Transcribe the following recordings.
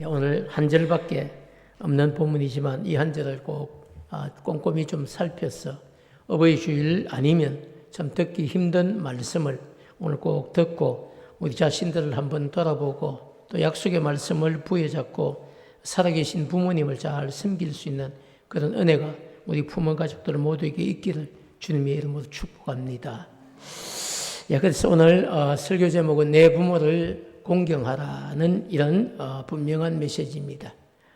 예, 오늘 한 절밖에 없는 본문이지만 이 한 절을 꼭 아, 꼼꼼히 좀 살펴서 어버이 주일 아니면 참 듣기 힘든 말씀을 오늘 꼭 듣고 우리 자신들을 한번 돌아보고 또 약속의 말씀을 부여잡고 살아계신 부모님을 잘 섬길 수 있는 그런 은혜가 우리 부모 가족들 모두에게 있기를 주님의 이름으로 축복합니다. 예, 그래서 오늘 어, 설교 제목은 내 부모를 공경하라는 이런 어, 분명한 메시지입니다.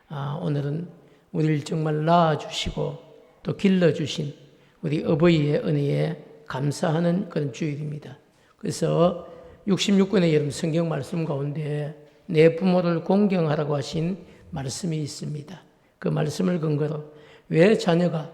아, 오늘은 우리를 정말 낳아주시고 또 길러주신 우리 어버이의 은혜에 감사하는 그런 주일입니다. 그래서 66권의 여름 성경 말씀 가운데 내 부모를 공경하라고 하신 말씀이 있습니다. 그 말씀을 근거로 왜 자녀가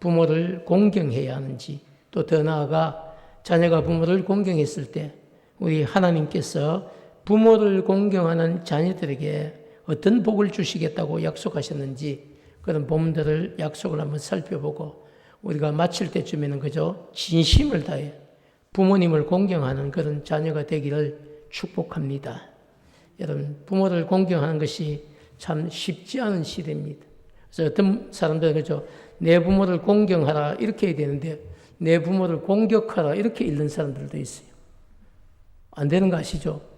부모를 공경해야 하는지 또 더 나아가 자녀가 부모를 공경했을 때 우리 하나님께서 부모를 공경하는 자녀들에게 어떤 복을 주시겠다고 약속하셨는지 그런 본문들을 약속을 한번 살펴보고 우리가 마칠 때쯤에는 그저 진심을 다해 부모님을 공경하는 그런 자녀가 되기를 축복합니다. 여러분, 부모를 공경하는 것이 참 쉽지 않은 시대입니다. 그래서 어떤 사람들은 그죠. 내 부모를 공경하라 이렇게 해야 되는데 내 부모를 공격하라 이렇게 읽는 사람들도 있어요. 안 되는 거 아시죠?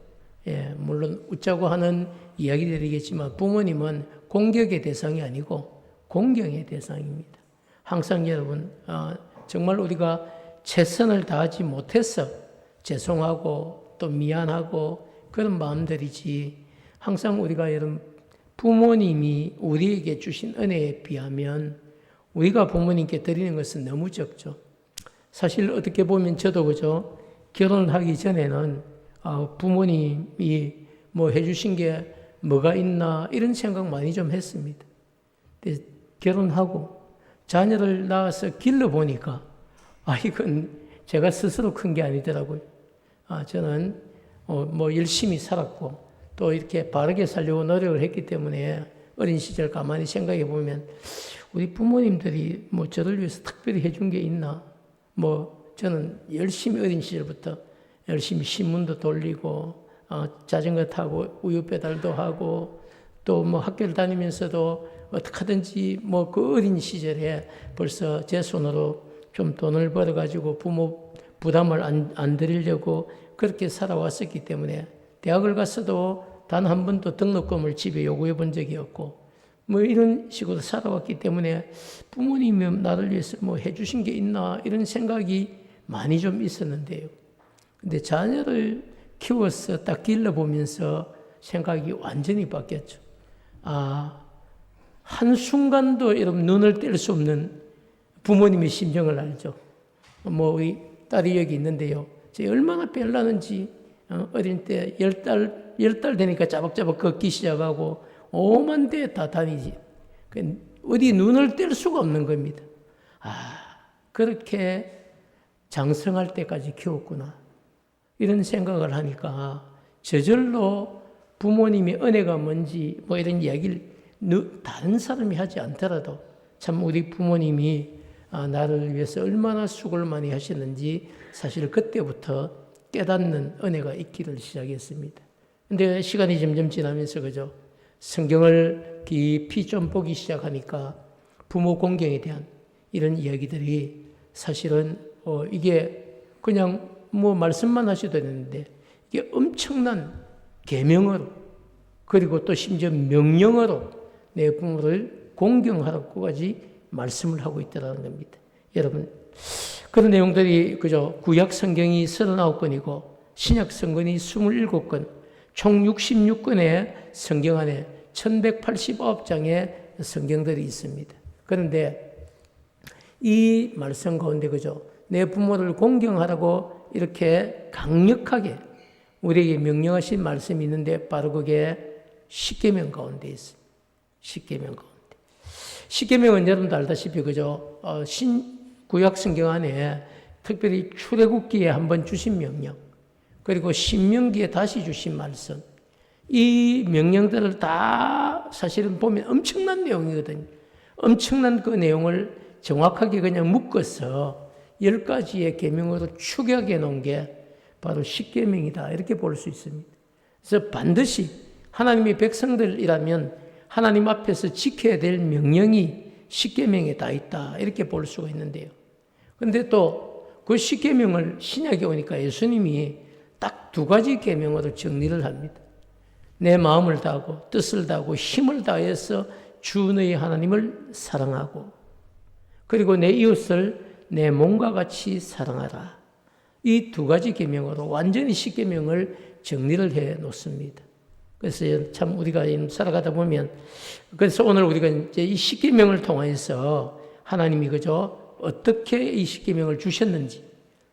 예, 물론 웃자고 하는 이야기들이겠지만 부모님은 공격의 대상이 아니고 공경의 대상입니다. 항상 여러분 어, 정말 우리가 최선을 다하지 못해서 죄송하고 또 미안하고 그런 마음들이지 항상 우리가 여러분 부모님이 우리에게 주신 은혜에 비하면 우리가 부모님께 드리는 것은 너무 적죠. 사실 어떻게 보면 저도 그죠. 결혼하기 전에는 아, 부모님이 뭐 해주신 게 뭐가 있나 이런 생각 많이 좀 했습니다. 결혼하고 자녀를 낳아서 길러 보니까 아 이건 제가 스스로 큰 게 아니더라고요. 아 저는 어, 뭐 열심히 살았고 또 이렇게 바르게 살려고 노력을 했기 때문에 어린 시절 가만히 생각해 보면 우리 부모님들이 뭐 저를 위해서 특별히 해준 게 있나? 뭐 저는 열심히 어린 시절부터 열심히 신문도 돌리고 어, 자전거 타고 우유 배달도 하고 또 뭐 학교를 다니면서도 어떻게 하든지 뭐 그 어린 시절에 벌써 제 손으로 좀 돈을 벌어가지고 부모 부담을 안, 안 드리려고 그렇게 살아왔었기 때문에 대학을 갔어도 단 한 번도 등록금을 집에 요구해 본 적이 없고 뭐 이런 식으로 살아왔기 때문에 부모님이 나를 위해서 뭐 해주신 게 있나 이런 생각이 많이 좀 있었는데요. 근데 자녀를 키워서 딱 길러보면서 생각이 완전히 바뀌었죠. 아, 한순간도 여러분 눈을 뗄 수 없는 부모님의 심정을 알죠. 뭐, 우리 딸이 여기 있는데요. 제 얼마나 별나는지, 어, 어릴 때열 달, 열 달 되니까 짜박짜박 걷기 시작하고, 오만 대 다 다니지. 그 어디 눈을 뗄 수가 없는 겁니다. 아, 그렇게 장성할 때까지 키웠구나. 이런 생각을 하니까 저절로 부모님의 은혜가 뭔지 뭐 이런 이야기를 다른 사람이 하지 않더라도 참 우리 부모님이 아, 나를 위해서 얼마나 수고를 많이 하셨는지 사실 그때부터 깨닫는 은혜가 있기를 시작했습니다. 근데 시간이 점점 지나면서 그죠? 성경을 깊이 좀 보기 시작하니까 부모 공경에 대한 이런 이야기들이 사실은 어 이게 그냥 뭐 말씀만 하셔도 되는데 이게 엄청난 계명으로 그리고 또 심지어 명령으로 내 부모를 공경하라고까지 말씀을 하고 있다는 겁니다. 여러분 그런 내용들이 그저 구약 성경이 39권이고 신약 성경이 27권 총 66권의 성경 안에 1189장의 성경들이 있습니다. 그런데 이 말씀 가운데 그죠 내 부모를 공경하라고 이렇게 강력하게 우리에게 명령하신 말씀이 있는데 바로 그게 십계명 가운데 있습니다. 십계명 가운데. 십계명은 여러분도 알다시피 그죠? 어, 신 구약 성경 안에 특별히 출애굽기에 한번 주신 명령, 그리고 신명기에 다시 주신 말씀, 이 명령들을 다 사실은 보면 엄청난 내용이거든요. 엄청난 그 내용을 정확하게 그냥 묶어서 열 가지의 계명으로 축약해 놓은 게 바로 십계명이다 이렇게 볼 수 있습니다. 그래서 반드시 하나님의 백성들이라면 하나님 앞에서 지켜야 될 명령이 십계명에 다 있다 이렇게 볼 수가 있는데요. 그런데 또 그 십계명을 신약에 오니까 예수님이 딱 두 가지 계명으로 정리를 합니다. 내 마음을 다하고 뜻을 다하고 힘을 다해서 주 너희 하나님을 사랑하고 그리고 내 이웃을 내 몸과 같이 사랑하라. 이 두 가지 계명으로 완전히 십계명을 정리를 해 놓습니다. 그래서 참 우리가 살아가다 보면 그래서 오늘 우리가 이제 이 십계명을 통해서 하나님이 그저 어떻게 이 십계명을 주셨는지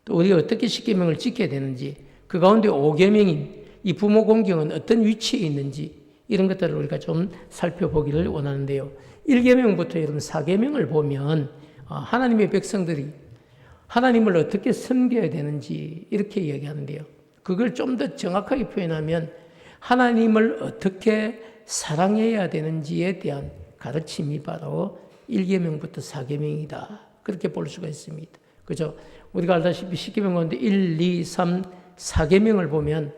또 우리가 어떻게 십계명을 지켜야 되는지 그 가운데 오계명인 이 부모 공경은 어떤 위치에 있는지 이런 것들을 우리가 좀 살펴보기를 원하는데요. 1계명부터 여러분 4계명을 보면 어, 하나님의 백성들이 하나님을 어떻게 섬겨야 되는지 이렇게 이야기하는데요. 그걸 좀 더 정확하게 표현하면 하나님을 어떻게 사랑해야 되는지에 대한 가르침이 바로 1계명부터 4계명이다. 그렇게 볼 수가 있습니다. 그죠? 우리가 알다시피 10계명 가운데 1, 2, 3, 4계명을 보면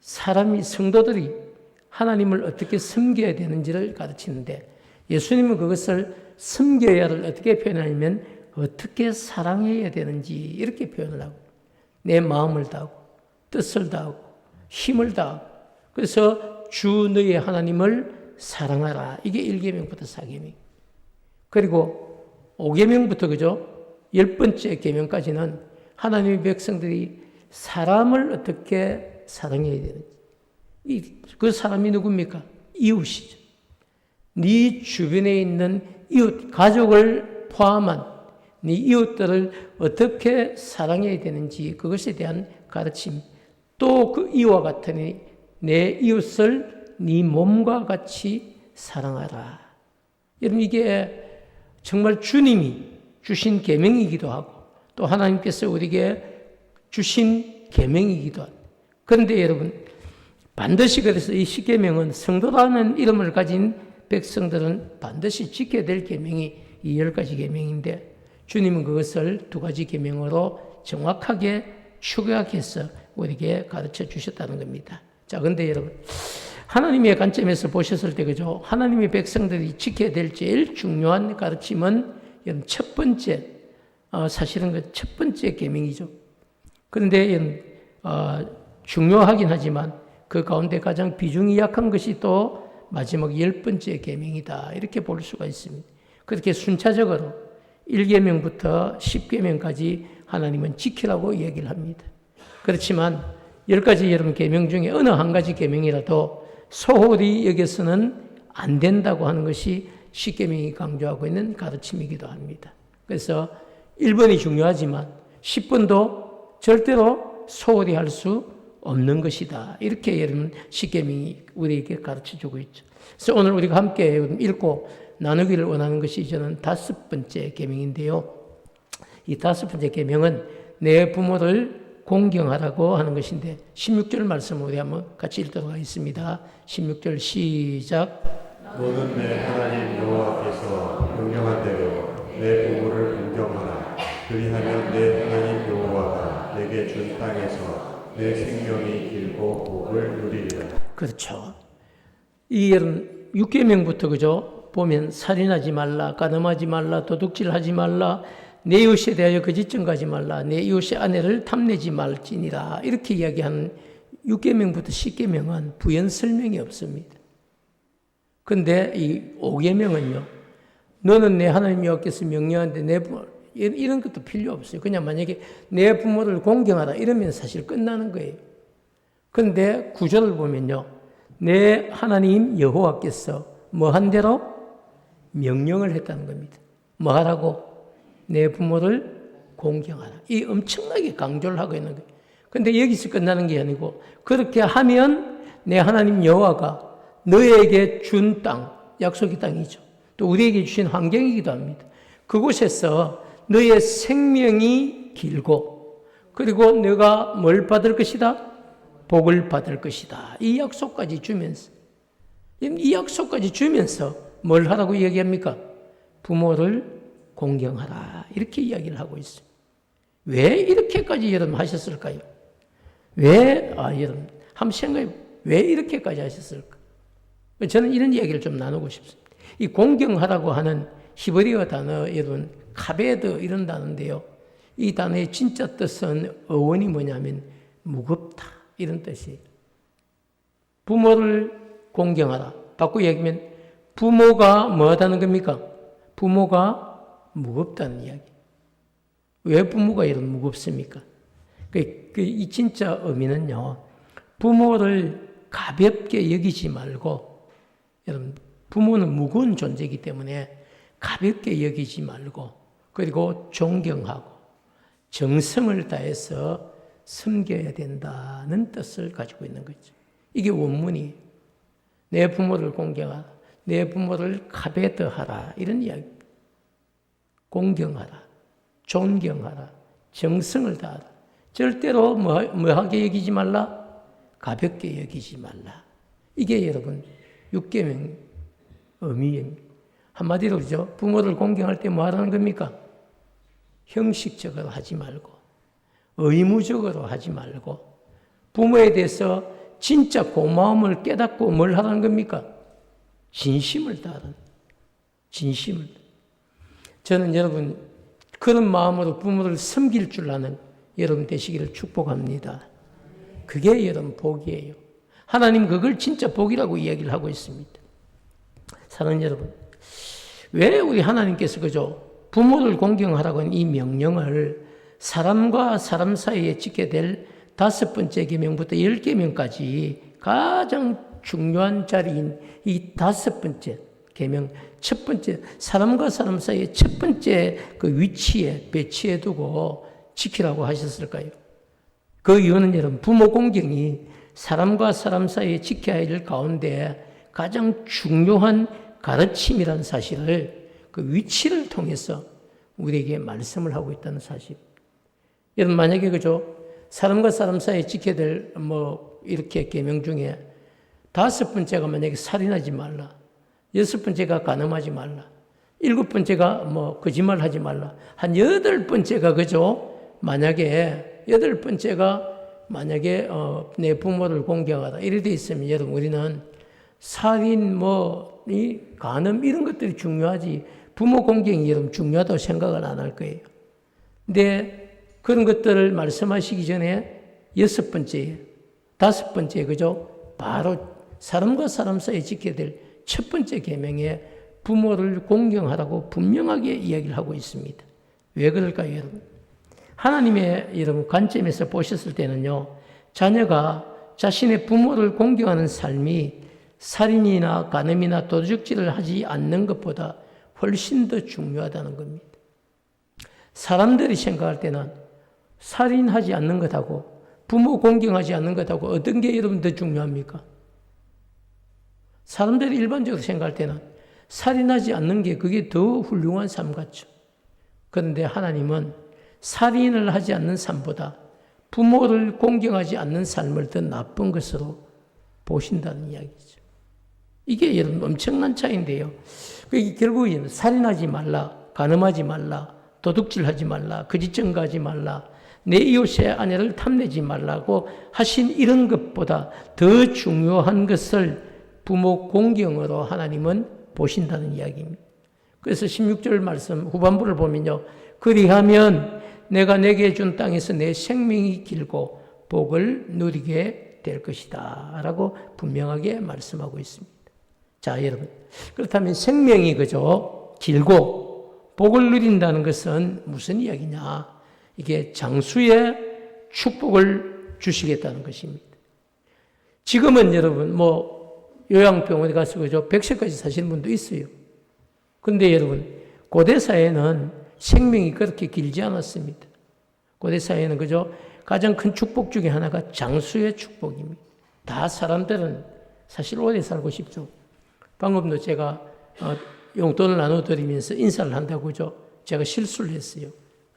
사람이 성도들이 하나님을 어떻게 섬겨야 되는지를 가르치는데 예수님은 그것을 섬겨야 를 어떻게 표현하냐면 어떻게 사랑해야 되는지 이렇게 표현을 하고 내 마음을 다하고 뜻을 다하고 힘을 다하고. 그래서 주 너의 하나님을 사랑하라. 이게 1계명부터 4계명. 그리고 5계명부터 그죠? 열 번째 계명까지는 하나님의 백성들이 사람을 어떻게 사랑해야 되는지. 이, 그 사람이 누굽니까? 이웃이죠. 네 주변에 있는 이웃, 가족을 포함한 네 이웃들을 어떻게 사랑해야 되는지 그것에 대한 가르침. 또 그 이와 같으니 내 이웃을 네 몸과 같이 사랑하라. 여러분 이게 정말 주님이 주신 계명이기도 하고 또 하나님께서 우리에게 주신 계명이기도 합니다. 그런데 여러분 반드시 그래서 이 십계명은 성도라는 이름을 가진 백성들은 반드시 지켜야 될 계명이 이 열 가지 계명인데 주님은 그것을 두 가지 계명으로 정확하게 축약해서 우리에게 가르쳐 주셨다는 겁니다. 자, 근데 여러분 하나님의 관점에서 보셨을 때 그죠? 하나님의 백성들이 지켜야 될 제일 중요한 가르침은 첫 번째 어, 사실은 그 첫 번째 계명이죠. 그런데 어, 중요하긴 하지만 그 가운데 가장 비중이 약한 것이 또 마지막 열 번째 계명이다 이렇게 볼 수가 있습니다. 그렇게 순차적으로 1계명부터 10계명까지 하나님은 지키라고 얘기를 합니다. 그렇지만 열 가지 여러분 계명 중에 어느 한 가지 계명이라도 소홀히 여기서는 안 된다고 하는 것이 십계명이 강조하고 있는 가르침이기도 합니다. 그래서 1번이 중요하지만 10번도 절대로 소홀히 할 수 없는 것이다. 이렇게 여러분 십계명이 우리에게 가르쳐 주고 있죠. 그래서 오늘 우리가 함께 읽고 나누기를 원하는 것이 저는 다섯 번째 계명인데요. 이 다섯 번째 계명은 내 부모를 공경하라고 하는 것인데 16절 말씀 우리 한번 같이 읽도록 하겠습니다. 16절 시작. 너는 내 하나님 여호와께서 명령한 대로 내 부모를 공경하라. 그리하면 내 하나님 여호와가 내게 준 땅에서 내 생명이 길고 복을 누리리라. 그렇죠. 이 여러분 6계명부터 그죠? 보면 살인하지 말라, 가늠하지 말라, 도둑질하지 말라, 내 이웃에 대하여 거짓 증가하지 말라, 내 이웃의 아내를 탐내지 말지니라. 이렇게 이야기하는 6계명부터 10계명은 부연 설명이 없습니다. 근데 이 5계명은요. 너는 내 하나님 여호와께서 명령하는데 내 이런 것도 필요 없어요. 그냥 만약에 내 부모를 공경하라 이러면 사실 끝나는 거예요. 근데 구절을 보면요. 내 하나님 여호와께서 뭐한 대로 명령을 했다는 겁니다. 뭐 하라고? 내 부모를 공경하라. 이 엄청나게 강조를 하고 있는 거예요. 근데 여기서 끝나는 게 아니고 그렇게 하면 내 하나님 여호와가 너에게 준 땅, 약속의 땅이죠. 또 우리에게 주신 환경이기도 합니다. 그곳에서 너의 생명이 길고 그리고 너가 뭘 받을 것이다? 복을 받을 것이다. 이 약속까지 주면서 이 약속까지 주면서 뭘 하라고 얘기합니까? 부모를 공경하라. 이렇게 이야기를 하고 있습니다. 왜 이렇게까지 여러분 하셨을까요? 왜, 아, 여러분, 한번 생각해 왜 이렇게까지 하셨을까? 저는 이런 이야기를 좀 나누고 싶습니다. 이 공경하라고 하는 히브리어 단어 여러분 카베드 이런 단어인데요. 이 단어의 진짜 뜻은 어원이 뭐냐면 무겁다 이런 뜻이에요. 부모를 공경하라. 바꾸어 얘기하면 부모가 뭐하다는 겁니까? 부모가 무겁다는 이야기. 왜 부모가 이런 무겁습니까? 그, 그, 이 진짜 의미는요, 부모를 가볍게 여기지 말고, 여러분, 부모는 무거운 존재이기 때문에 가볍게 여기지 말고, 그리고 존경하고, 정성을 다해서 섬겨야 된다는 뜻을 가지고 있는 거죠. 이게 원문이 내 부모를 공경하라, 내 부모를 가베드하라 이런 이야기. 공경하라, 존경하라, 정성을 다하라. 절대로 뭐, 뭐하게 여기지 말라, 가볍게 여기지 말라. 이게 여러분 육계명 의미입니다. 한마디로 그죠? 부모를 공경할 때 뭐 하라는 겁니까? 형식적으로 하지 말고 의무적으로 하지 말고 부모에 대해서 진짜 고마움을 깨닫고 뭘 하라는 겁니까? 진심을 다하는 진심을 저는 여러분 그런 마음으로 부모를 섬길 줄 아는 여러분 되시기를 축복합니다. 그게 여러분 복이에요. 하나님 그걸 진짜 복이라고 이야기를 하고 있습니다. 사랑하는 여러분, 왜 우리 하나님께서 그죠? 부모를 공경하라고 하는 이 명령을 사람과 사람 사이에 지켜야 될 다섯 번째 계명부터 열 계명까지 가장 중요한 자리인 이 다섯 번째 계명 첫 번째 사람과 사람 사이의 첫 번째 그 위치에 배치해 두고 지키라고 하셨을까요? 그 이유는 여러분 부모 공경이 사람과 사람 사이에 지켜야 할일 가운데 가장 중요한 가르침이라는 사실을 그 위치를 통해서 우리에게 말씀을 하고 있다는 사실. 여러분 만약에 그죠 사람과 사람 사이에 지켜야 될 뭐 이렇게 계명 중에 다섯 번째가 만약에 살인하지 말라, 여섯 번째가 간음하지 말라, 일곱 번째가 뭐 거짓말하지 말라, 한 여덟 번째가 그죠 만약에 여덟 번째가 만약에 어, 내 부모를 공경하다 이래 돼 있으면 여러분 우리는 살인 뭐 이 간음 이런 것들이 중요하지 부모 공경이 여러분 중요하다고 생각은 안할 거예요. 근데 그런 것들을 말씀하시기 전에 여섯 번째, 다섯 번째 그죠? 바로 사람과 사람 사이에 지켜야 될 첫 번째 계명에 부모를 공경하라고 분명하게 이야기를 하고 있습니다. 왜 그럴까요, 여러분? 하나님의 여러분 관점에서 보셨을 때는요, 자녀가 자신의 부모를 공경하는 삶이 살인이나 간음이나 도둑질을 하지 않는 것보다 훨씬 더 중요하다는 겁니다. 사람들이 생각할 때는 살인하지 않는 것하고 부모 공경하지 않는 것하고 어떤 게 여러분 더 중요합니까? 사람들이 일반적으로 생각할 때는 살인하지 않는 게 그게 더 훌륭한 삶 같죠. 그런데 하나님은 살인을 하지 않는 삶보다 부모를 공경하지 않는 삶을 더 나쁜 것으로 보신다는 이야기죠. 이게 여러분 엄청난 차이인데요. 그게 결국은 살인하지 말라, 간음하지 말라, 도둑질하지 말라, 거짓 증가하지 말라, 내 이웃의 아내를 탐내지 말라고 하신 이런 것보다 더 중요한 것을 부모 공경으로 하나님은 보신다는 이야기입니다. 그래서 16절 말씀 후반부를 보면요. 그리하면 내가 내게 준 땅에서 내 생명이 길고 복을 누리게 될 것이다. 라고 분명하게 말씀하고 있습니다. 자, 여러분. 그렇다면 생명이 그죠? 길고 복을 누린다는 것은 무슨 이야기냐? 이게 장수의 축복을 주시겠다는 것입니다. 지금은 여러분, 뭐, 요양병원에 가서 그죠? 100세까지 사시는 분도 있어요. 근데 여러분, 고대 사회는 생명이 그렇게 길지 않았습니다. 고대 사회는 그죠? 가장 큰 축복 중에 하나가 장수의 축복입니다. 다 사람들은 사실 오래 살고 싶죠. 방금도 제가 어, 용돈을 나눠드리면서 인사를 한다고 그죠? 제가 실수를 했어요.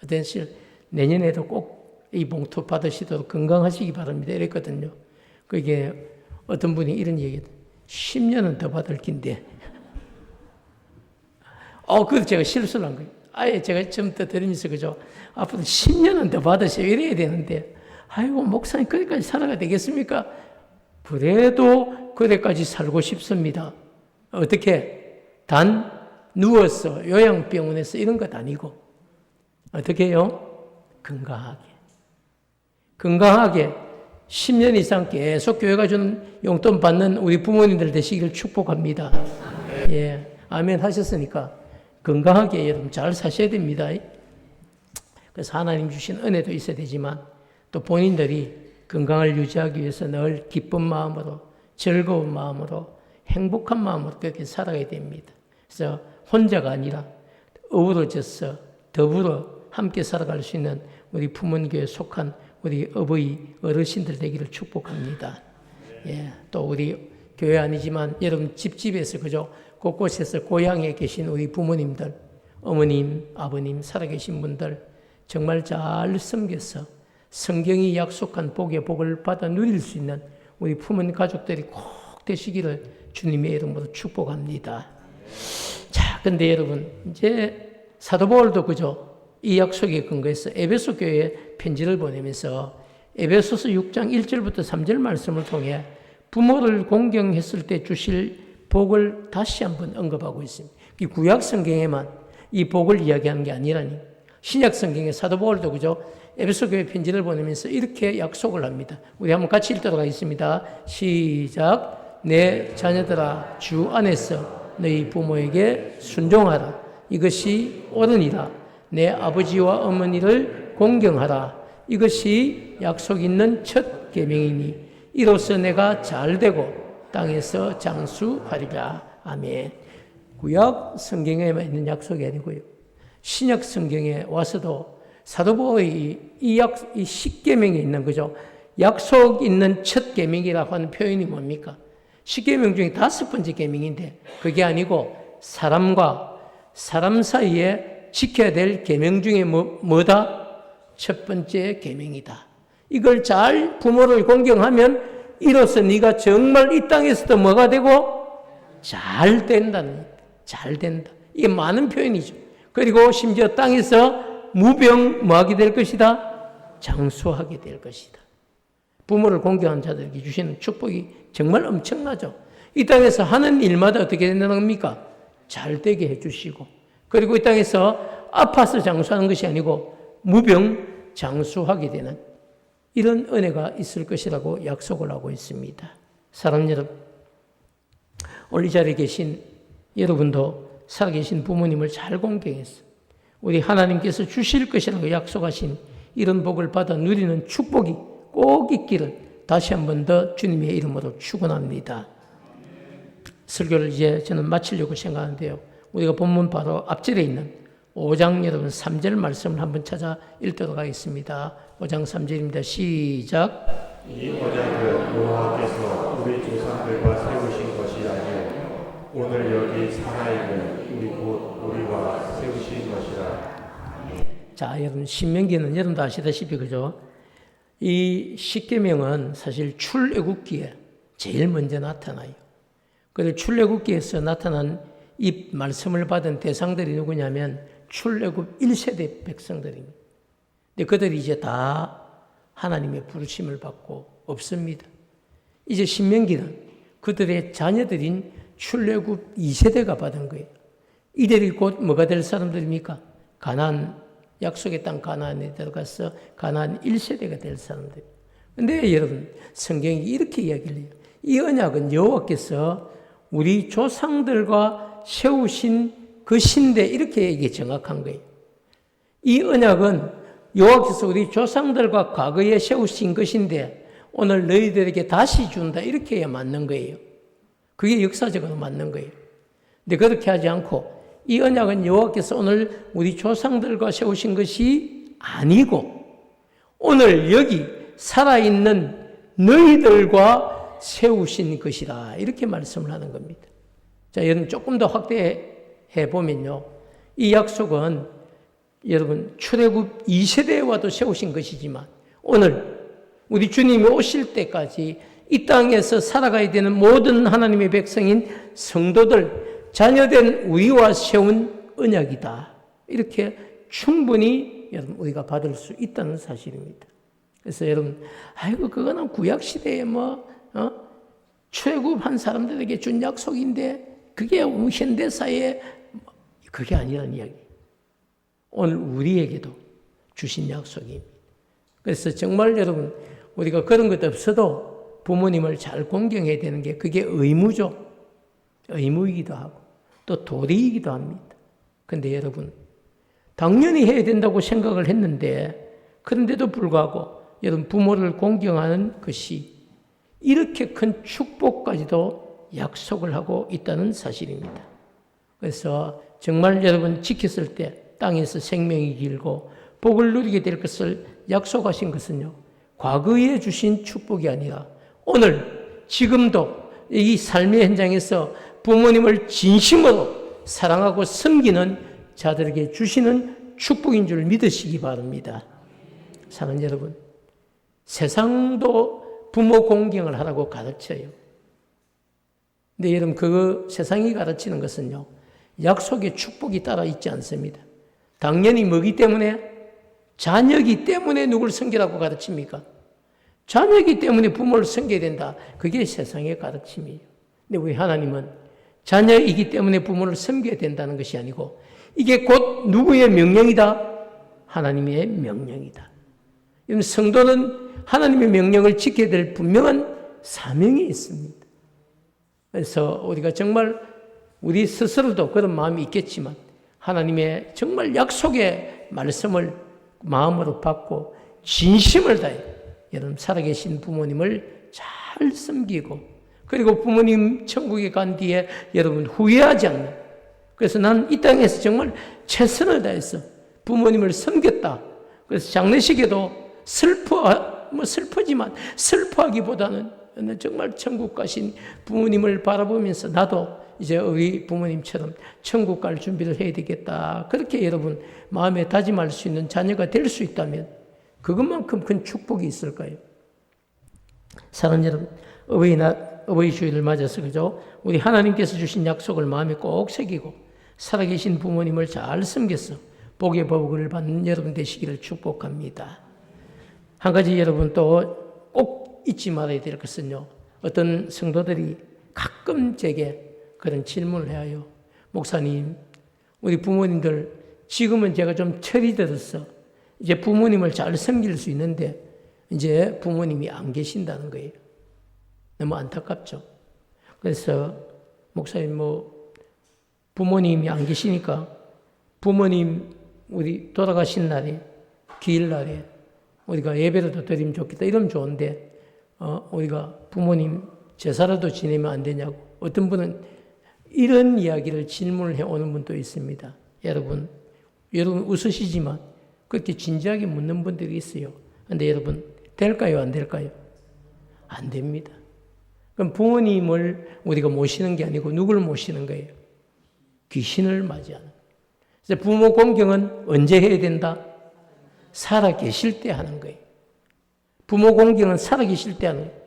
어떤 실, 내년에도 꼭 이 봉투 받으시도록 건강하시기 바랍니다. 이랬거든요. 그게 어떤 분이 이런 얘기를 10년은 더 받을 긴데. 어, 그래서 제가 실수를 한 거예요. 아예 제가 처음부터 드리면서 그죠. 앞으로 10년은 더 받으세요. 이래야 되는데. 아이고, 목사님, 거기까지 살아가 되겠습니까? 그래도 그래까지 살고 싶습니다. 어떻게? 단 누워서 요양병원에서 이런 것 아니고 어떻게 해요? 건강하게. 건강하게 10년 이상 계속 교회가 주는 용돈 받는 우리 부모님들 되시길 축복합니다. 예. 아멘 하셨으니까 건강하게 여러분 잘 사셔야 됩니다. 그래서 하나님 주신 은혜도 있어야 되지만 또 본인들이 건강을 유지하기 위해서 늘 기쁜 마음으로 즐거운 마음으로 행복한 마음으로 그렇게 살아가야 됩니다. 그래서 혼자가 아니라 어우러져서 더불어 함께 살아갈 수 있는 우리 부모님교에 속한 우리 어버이 어르신들 되기를 축복합니다. 예, 또 우리 교회 아니지만 여러분 집집에서 그죠 곳곳에서 고향에 계신 우리 부모님들, 어머님, 아버님 살아계신 분들 정말 잘 섬겨서 성경이 약속한 복의 복을 받아 누릴 수 있는 우리 부모님 가족들이 꼭 되시기를 주님의 이름으로 축복합니다. 자, 근데 여러분 이제 사도 바울도 그죠 이 약속에 근거해서 에베소 교회에 편지를 보내면서 에베소서 6장 1절부터 3절 말씀을 통해 부모를 공경했을 때 주실 복을 다시 한번 언급하고 있습니다. 이 구약 성경에만 이 복을 이야기하는 게 아니라니 신약 성경에 사도 바울도 그죠 에베소 교회 편지를 보내면서 이렇게 약속을 합니다. 우리 한번 같이 읽도록 하겠습니다. 시작. 내 자녀들아 주 안에서 너희 부모에게 순종하라. 이것이 옳으니라. 내 아버지와 어머니를 공경하라. 이것이 약속 있는 첫 계명이니 이로써 내가 잘 되고 땅에서 장수하리라. 아멘. 구약 성경에만 있는 약속이 아니고요. 신약 성경에 와서도 사도 바울이 이 약, 이 십계명에 있는 거죠. 약속 있는 첫 계명이라고 하는 표현이 뭡니까? 십계명 중에 다섯 번째 계명인데 그게 아니고 사람과 사람 사이에 지켜야 될 계명 중에 뭐, 뭐다? 첫 번째 계명이다. 이걸 잘 부모를 공경하면 이로써 네가 정말 이 땅에서도 뭐가 되고 잘 된다는 잘 된다. 이게 많은 표현이죠. 그리고 심지어 땅에서 무병 뭐하게 될 것이다? 장수하게 될 것이다. 부모를 공경한 자들에게 주시는 축복이 정말 엄청나죠. 이 땅에서 하는 일마다 어떻게 된다는 겁니까? 잘 되게 해주시고, 그리고 이 땅에서 아파서 장수하는 것이 아니고 무병 장수하게 되는 이런 은혜가 있을 것이라고 약속을 하고 있습니다. 사랑 여러분, 오늘 이 자리에 계신 여러분도 살아계신 부모님을 잘 공경해서 우리 하나님께서 주실 것이라고 약속하신 이런 복을 받아 누리는 축복이 꼭 있기를 다시 한 번 더 주님의 이름으로 축원합니다. 설교를 이제 저는 마치려고 생각하는데요. 우리가 본문 바로 앞절에 있는 5장 여러분 3절 말씀을 한번 찾아 읽도록 하겠습니다. 5장 3절입니다. 시작. 이 언약은 여호와께서 우리 조상들과 세우신 것이 아니요 오늘 여기 살아있는 우리 곧 우리와 세우신 것이라 자, 여러분 신명기는 여러분도 아시다시피 그죠? 이 십계명은 사실 출애굽기에 제일 먼저 나타나요. 그래서 출애굽기에서 나타난 이 말씀을 받은 대상들이 누구냐면 출애굽 1세대 백성들입니다. 근데 그들이 이제 다 하나님의 부르심을 받고 없습니다. 이제 신명기는 그들의 자녀들인 출애굽 2세대가 받은 거예요. 이들이 곧 뭐가 될 사람들입니까? 가난 약속의 땅 가나안에 들어가서 가나안 1세대가 될 사람들. 근데 여러분 성경이 이렇게 이야기를 해요. 이 언약은 여호와께서 우리 조상들과 세우신 그 신대 이렇게 이게 정확한 거예요. 이 언약은 여호와께서 우리 조상들과 과거에 세우신 것인데 오늘 너희들에게 다시 준다 이렇게 해야 맞는 거예요. 그게 역사적으로 맞는 거예요. 근데 그렇게 하지 않고 이 언약은 여호와께서 오늘 우리 조상들과 세우신 것이 아니고 오늘 여기 살아있는 너희들과 세우신 것이다. 이렇게 말씀을 하는 겁니다. 자, 여러분 조금 더 확대해 보면요. 이 약속은 여러분 출애굽 2세대와도 세우신 것이지만 오늘 우리 주님이 오실 때까지 이 땅에서 살아가야 되는 모든 하나님의 백성인 성도들 자녀된 우리와 세운 언약이다. 이렇게 충분히 여러분 우리가 받을 수 있다는 사실입니다. 그래서 여러분, 아이고 그거는 구약 시대에 뭐 어? 출애굽한 사람들에게 준 약속인데 그게 현대사에 그게 아니라는 이야기. 오늘 우리에게도 주신 약속입니다. 그래서 정말 여러분 우리가 그런 것 없어도 부모님을 잘 공경해야 되는 게 그게 의무죠. 의무이기도 하고 또 도리이기도 합니다. 근데 여러분 당연히 해야 된다고 생각을 했는데 그런데도 불구하고 여러분 부모를 공경하는 것이 이렇게 큰 축복까지도 약속을 하고 있다는 사실입니다. 그래서 정말 여러분 지켰을 때 땅에서 생명이 길고 복을 누리게 될 것을 약속하신 것은요. 과거에 주신 축복이 아니라 오늘 지금도 이 삶의 현장에서 부모님을 진심으로 사랑하고 섬기는 자들에게 주시는 축복인 줄 믿으시기 바랍니다. 사랑하는 여러분, 세상도 부모 공경을 하라고 가르쳐요. 근데 여러분, 그 세상이 가르치는 것은요, 약속의 축복이 따라 있지 않습니다. 당연히 뭐기 때문에? 자녀기 때문에 누굴 섬기라고 가르칩니까? 자녀기 때문에 부모를 섬겨야 된다. 그게 세상의 가르침이에요. 근데 우리 하나님은 자녀이기 때문에 부모를 섬겨야 된다는 것이 아니고 이게 곧 누구의 명령이다? 하나님의 명령이다. 여러분, 성도는 하나님의 명령을 지켜야 될 분명한 사명이 있습니다. 그래서 우리가 정말 우리 스스로도 그런 마음이 있겠지만 하나님의 정말 약속의 말씀을 마음으로 받고 진심을 다해 여러분 살아계신 부모님을 잘 섬기고 그리고 부모님 천국에 간 뒤에 여러분 후회하지 않는 그래서 난 이 땅에서 정말 최선을 다해서 부모님을 섬겼다. 그래서 장례식에도 슬퍼 뭐 슬프지만 슬퍼하기보다는 정말 천국 가신 부모님을 바라보면서 나도 이제 우리 부모님처럼 천국 갈 준비를 해야 되겠다. 그렇게 여러분 마음에 다짐할 수 있는 자녀가 될 수 있다면 그것만큼 큰 축복이 있을까요? 사랑하는 여러분, 어버이날, 어버이 주일을 맞아서 그죠? 우리 하나님께서 주신 약속을 마음에 꼭 새기고 살아계신 부모님을 잘 섬겨서 복의 복을 받는 여러분 되시기를 축복합니다. 한 가지 여러분 또 꼭 잊지 말아야 될 것은요. 어떤 성도들이 가끔 제게 그런 질문을 해요. 목사님, 우리 부모님들 지금은 제가 좀 철이 들어서 이제 부모님을 잘 섬길 수 있는데 이제 부모님이 안 계신다는 거예요. 너무 안타깝죠. 그래서 목사님 뭐 부모님이 안 계시니까 부모님 우리 돌아가신 날에 기일 날에 우리가 예배라도 드리면 좋겠다 이러면 좋은데 어, 우리가 부모님 제사라도 지내면 안 되냐고 어떤 분은 이런 이야기를 질문을 해 오는 분도 있습니다. 여러분 여러분 웃으시지만 그렇게 진지하게 묻는 분들이 있어요. 근데 여러분 될까요 안 될까요? 안 됩니다. 그럼 부모님을 우리가 모시는 게 아니고 누구를 모시는 거예요? 귀신을 맞이하는. 그래서 부모 공경은 언제 해야 된다? 살아 계실 때 하는 거예요. 부모 공경은 살아 계실 때 하는 거예요.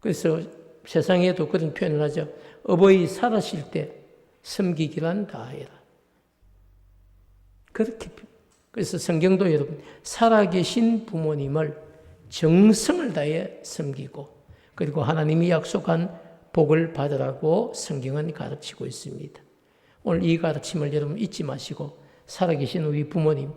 그래서 세상에도 그런 표현을 하죠. 어버이 살아실 때 섬기기란 다해라. 그렇게 그래서 성경도 여러분 살아계신 부모님을 정성을 다해 섬기고 그리고 하나님이 약속한 복을 받으라고 성경은 가르치고 있습니다. 오늘 이 가르침을 여러분 잊지 마시고 살아계신 우리 부모님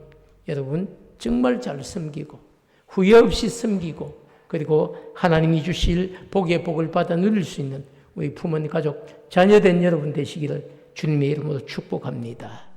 여러분 정말 잘 섬기고 후회 없이 섬기고 그리고 하나님이 주실 복의 복을 받아 누릴 수 있는 우리 부모님 가족 자녀된 여러분 되시기를 주님의 이름으로 축복합니다.